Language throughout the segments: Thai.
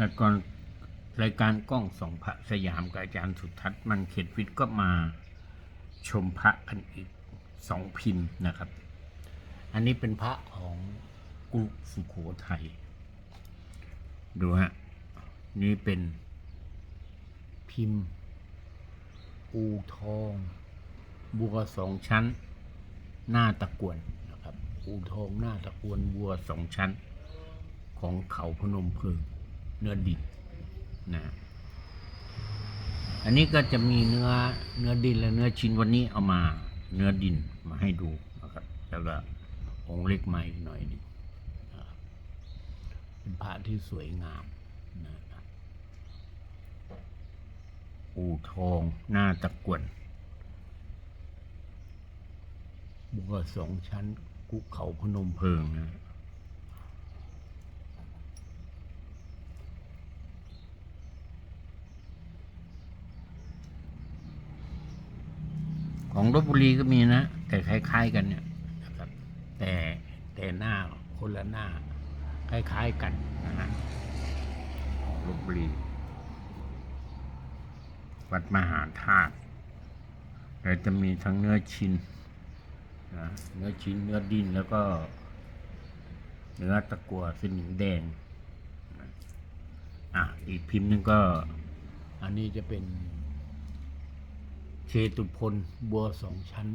รายการรายการกล้องสองพระสยามกับอาจารย์สุทัศน์มันเขตวิทย์ก็มาชมพระกันอีกสองพิมพ์นะครับ อันนี้เป็นพระของกรุสุโขทัยดูฮะ นี่เป็นพิมพ์ อูทอง บัวสองชั้น หน้าตะกวนนะครับ อูทองหน้าตะกวนบัวสองชั้น ของเขาพนมเพลิง เนื้อดินนะอันนี้ก็จะมีเนื้อเนื้อดินและเนื้อชิ้นวันนี้เอามาเนื้อดินมาให้ดูนะครับแล้วก็องค์เล็กใหม่หน่อยนึงเป็นพระที่สวยงามนะอูทองหน้าตะกวนบัวสองชั้นกุเขาพนมเพิงนะ ของลบบุรีก็มีนะ แต่คล้าย ๆกันเนี่ยนะครับ แต่แต่หน้าคนละหน้า คล้าย ๆกันนะฮะลบบุรี วัดมหาธาตุแต่จะมีทั้งเนื้อชิ้นนะเนื้อชิ้นเนื้อดินแล้วก็ เนื้อตะกัวสนิมแดงอะอีกพิมพ์หนึงก็ อันนี้จะเป็น เชตุพลบัวสองชั้น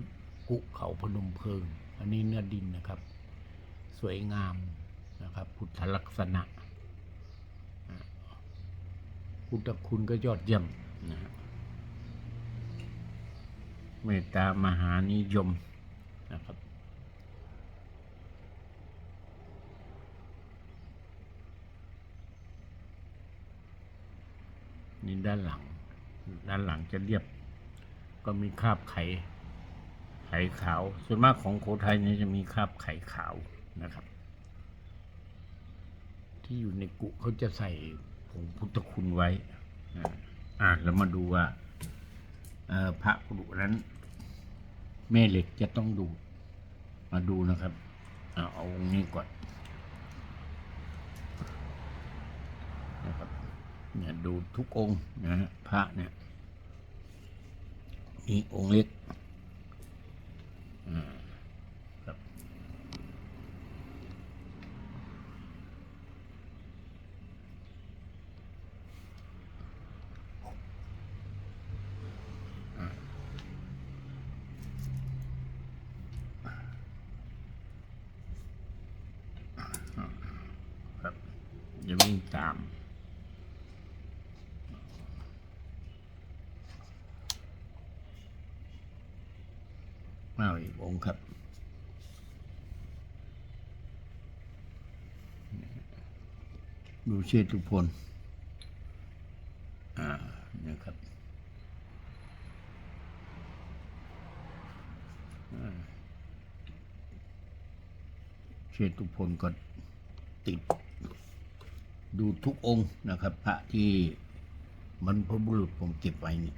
กุเขาพนมเพิง อันนี้เนื้อดินนะครับ สวยงามนะครับ พุทธลักษณะอ่าพุทธคุณก็ยอดเยี่ยมนะฮะเมตตามหานิยมนะครับ นี่ด้านหลัง ด้านหลังจะเรียบ ก็มีคราบไขไขขาว ส่วนมากของโขทัยนี่จะมีคราบไข่ขาวนะครับ ที่อยู่ในกุเขาจะใส่ผงพุทธคุณไว้อ่าอ่าแล้วมาดูว่าพระกรุนั้นแม่เหล็กจะต้องดู มาดูนะครับเอาเอาองค์นี้ก่อนนะครับเนี่ยดูทุกองค์นะฮะพระเนี่ย มีองค์เล็กครับอ่าครับอย่าวิ่งตาม มาอีกองค์ครับ ดูเชตุพล อ่านี่ยครับเชตุพลก็ติด ดูทุกองค์นะครับ พระที่บรรพบุรุษผมเก็บไว้เนี่ย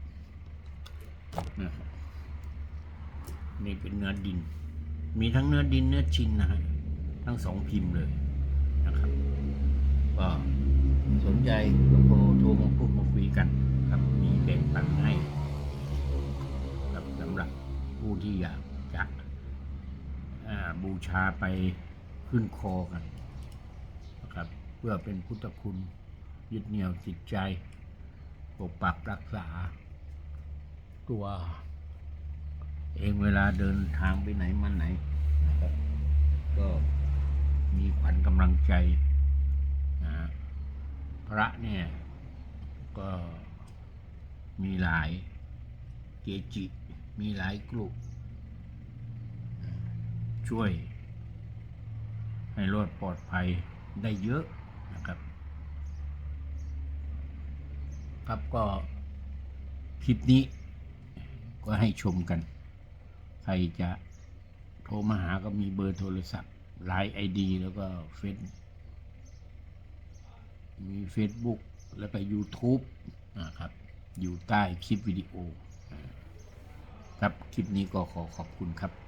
นะครับ นี่เป็นเนื้อดิน มีทั้งเนื้อดินเนื้อชิ้นนะฮะทั้งสองพิมพ์เลยนะครับก็สนใจก็โทรโทรมาพูดมาคุยกันครับมีแบ่งปันให้ครับสำหรับผู้ที่อยากจะบูชาไปขึ้นคอกันนะครับเพื่อเป็นพุทธคุณยึดเหนี่ยวจิตใจปกปักรักษาตัว เองเวลาเดินทางไปไหนมาไหนนะครับ ก็มีขวัญกำลังใจนะฮะพระเนี่ยก็มีหลายเกจิ มีหลายกลุ่มช่วย ให้รอดปลอดภัยได้เยอะนะครับ ครับก็คลิปนี้ก็ให้ชมกัน ใครจะโทรมาหาก็มีเบอร์โทรศัพท์ไลน์ไอดีแล้วก็เฟซมี Facebook แล้วก็ YouTube นะครับ อยู่ใต้คลิปวิดีโอ ครับ คลิปนี้ก็ขอขอบคุณครับ